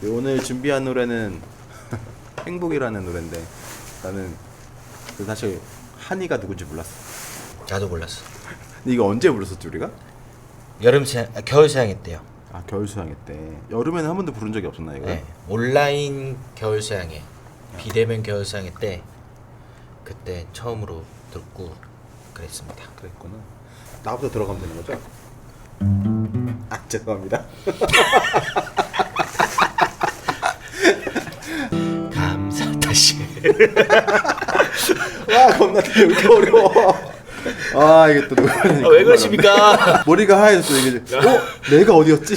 네, 오늘 준비한 노래는 행복이라는 노래인데 나는 그 사실 한이가 누군지 몰랐어. 나도 몰랐어. 근데 이거 언제 불렀었지 우리가? 여름 시장, 아, 겨울 시장회 때요. 아 겨울 수양회 때 여름에는 한 번도 부른 적이 없었나 이거? 네. 온라인 겨울 시장회, 비대면 겨울 시장회 때 그때 처음으로 듣고 그랬습니다. 그랬구나. 나부터 들어가면 되는 거죠? 아 죄송합니다. 다시. 와 겁나 되게 어려워. 아 이게 또 누가 아, 왜 그러십니까? 머리가 하얘졌어 이게. 어 내가 어디였지?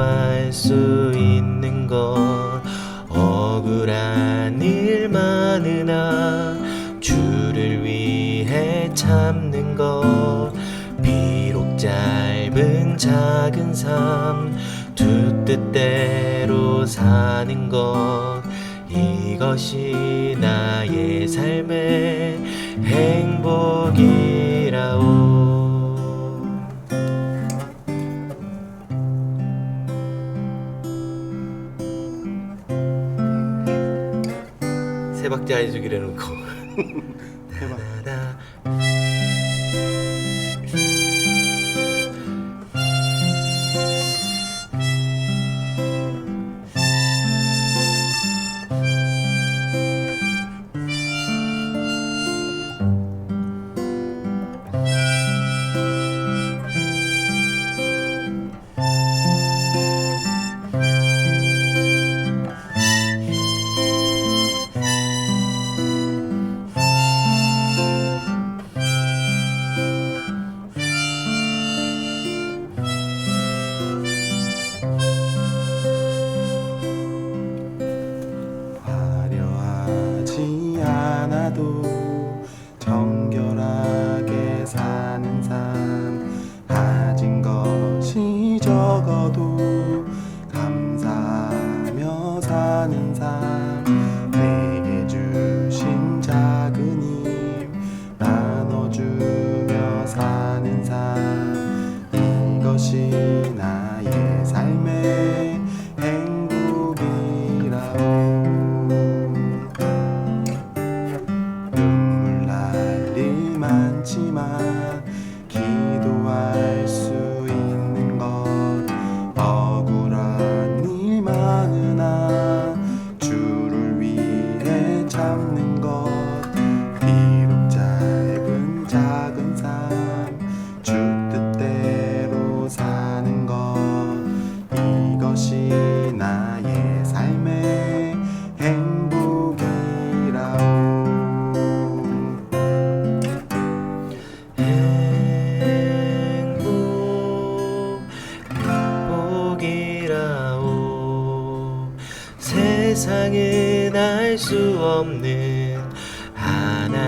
기도할 수 있는 것 억울한 일 많으나 주를 위해 참는 것. 비록 짧은 작은 삶 두 뜻대로 사는 것. 이것이 나의 삶의 행복이 세 박자 해주기로 해놓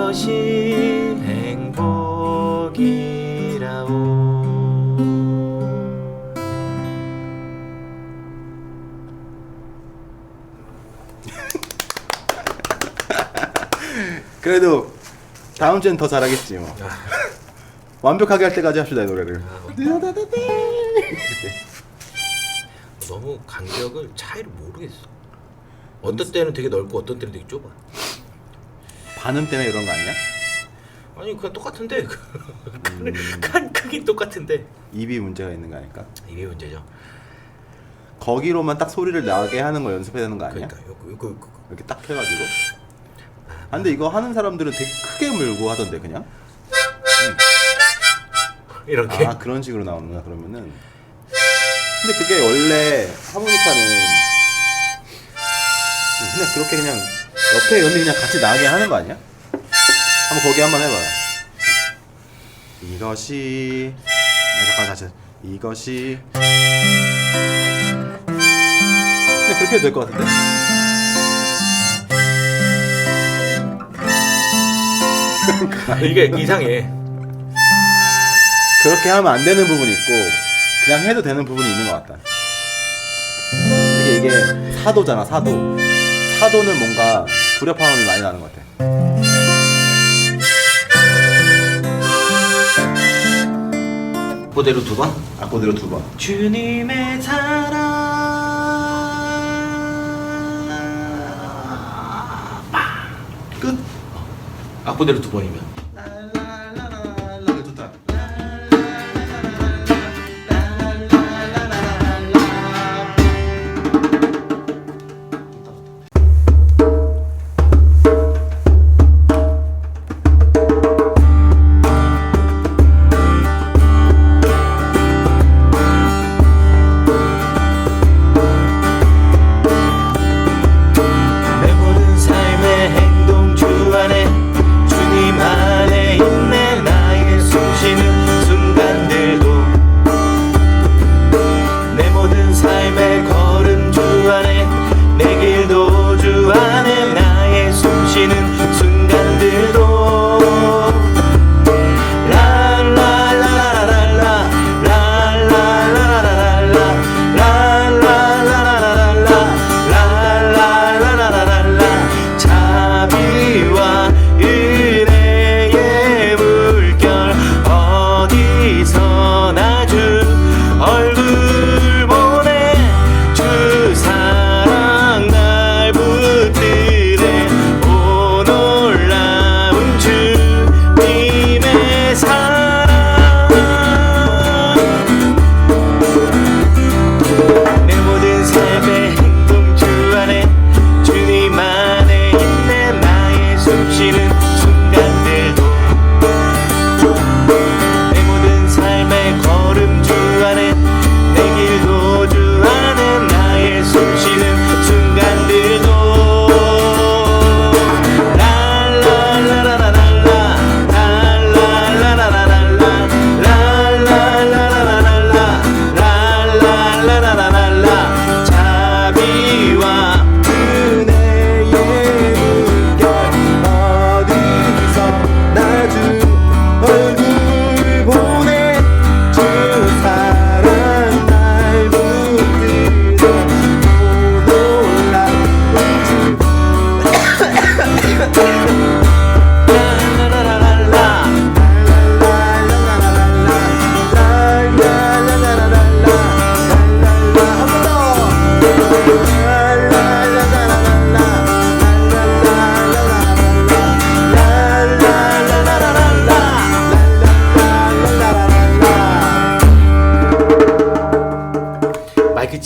이것이 행복이라오 그래도 다음 주엔 더 잘하겠지 뭐. 완벽하게 할 때까지 합시다 이 노래를. 너무 간격을 차이를 모르겠어. 어떤 때는 되게 넓고 어떤 때는 되게 좁아. 반음 때문에 그런 거 아니야? 아니 그냥 똑같은데 간 크기 똑같은데 입이 문제가 있는 거 아닐까? 이게 문제죠. 거기로만 딱 소리를 나게 하는 걸 연습해야 되는 거 아니야? 그러니까 요거 요거 요거. 이렇게 딱 해가지고. 아, 근데 이거 하는 사람들은 되게 크게 물고 하던데 그냥. 이렇게 아 그런 식으로 나오는구나 그러면은. 근데 그게 원래 하모니카는 음, 그냥 그렇게 그냥 옆에 연이 그냥 같이 나게 하는 거 아니야? 한번 거기 한번 해봐. 이것이 아 잠깐 다시 이것이 근데 그렇게 해도 될것 같은데? 이게 이상해. 그렇게 하면 안 되는 부분이 있고 그냥 해도 되는 부분이 있는 것 같다. 이게 이게 사도잖아 사도. 사도는 뭔가 불협화음이 많이 나는 것 같아. 그대로 두 번. 악보대로 두 번. 주님의 사랑. 끝. 악보대로 두 번이면.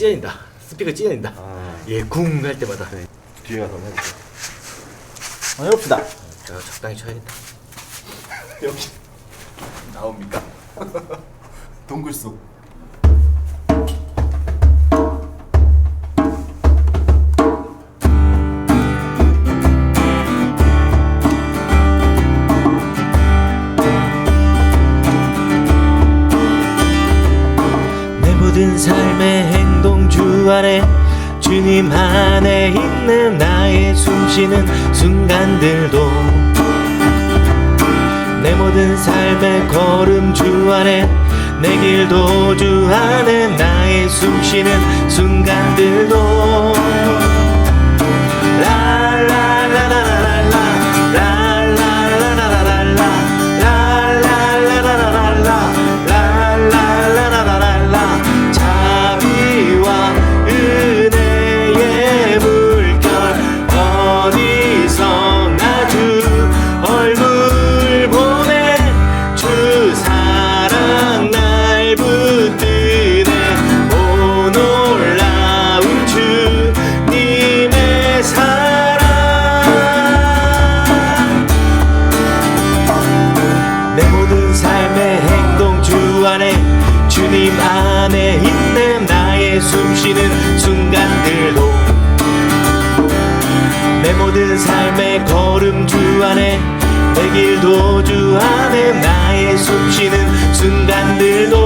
찢어진다. 스피커 찢어진다. 아. 예, 쿵 할 때마다. 네. 뒤에 가서 한번 해보자. 한번 해봅시다. 제가 적당히 쳐야겠다. 역시 나옵니까? 동굴 속. 안에 주님 안에 있는 나의 숨쉬는 순간들도 내 모든 삶의 걸음 주 안에 내 길도 주 안에 나의 숨쉬는 순간들도 주 안에 내 길도 주 안에 나의 숨쉬는 순간들도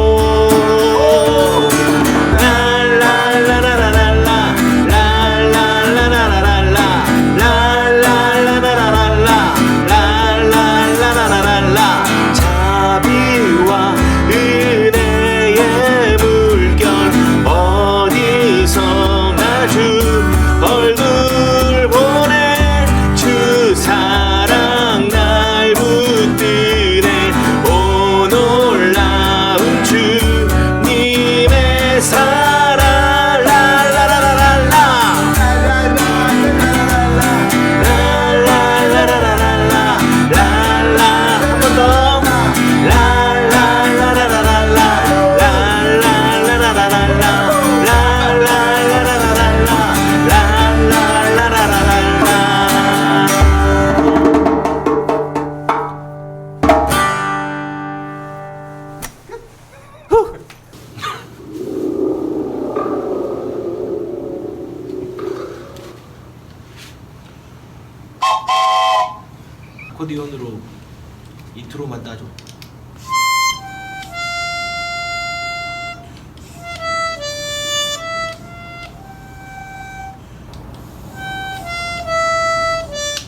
아코디언으로 인트로만 따줘.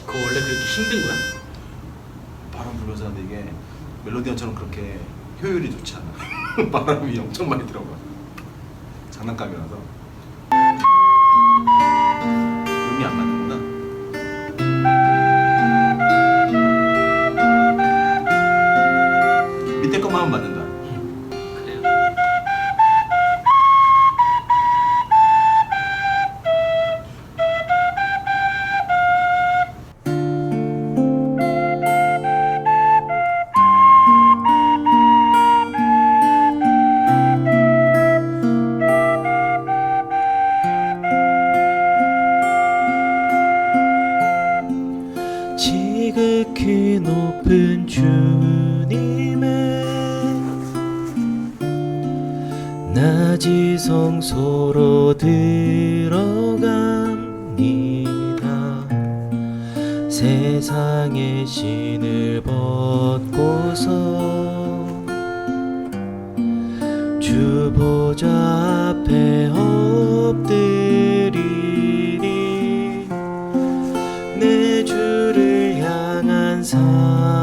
그거 원래 그렇게 힘든 거야? 바람 불면서 하는데 이게 멜로디언처럼 그렇게 효율이 좋지 않아. 바람이 엄청 많이 들어가. 장난감이라서. 음이 안 맞는구나. 지극히 높은 주님의 낮이 성소로 들어갑니다. 세상의 신을 벗고서 주 보좌 앞에 time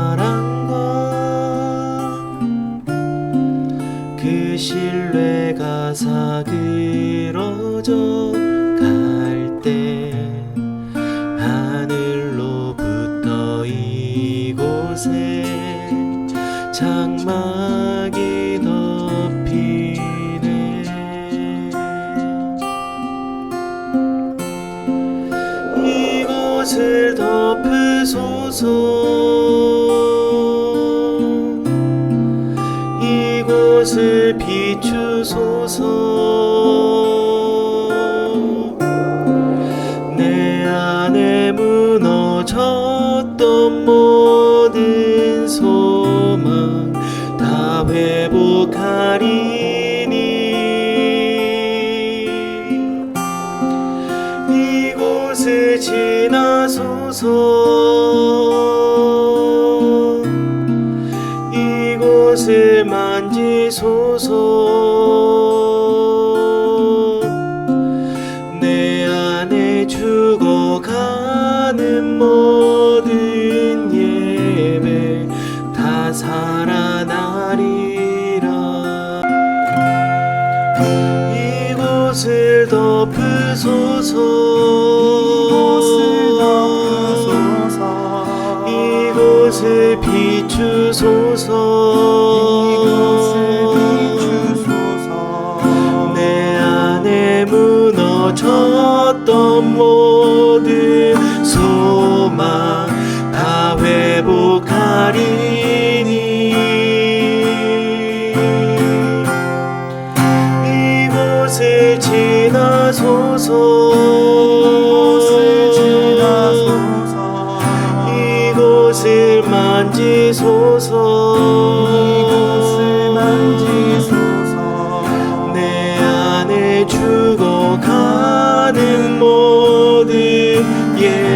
비추소서 만지소서. 내 안에 죽어가는 모든 예배 다 살아나리라. 이곳을 덮으소서 무너졌던 모든 소망 모든 사.